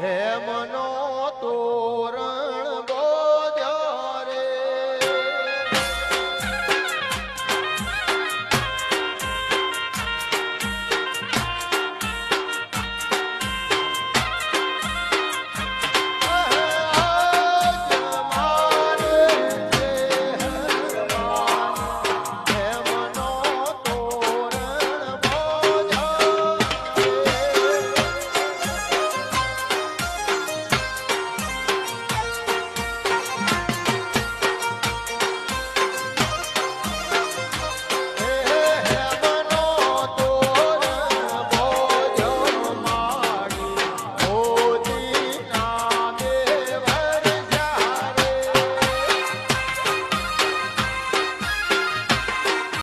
હે મનો તો.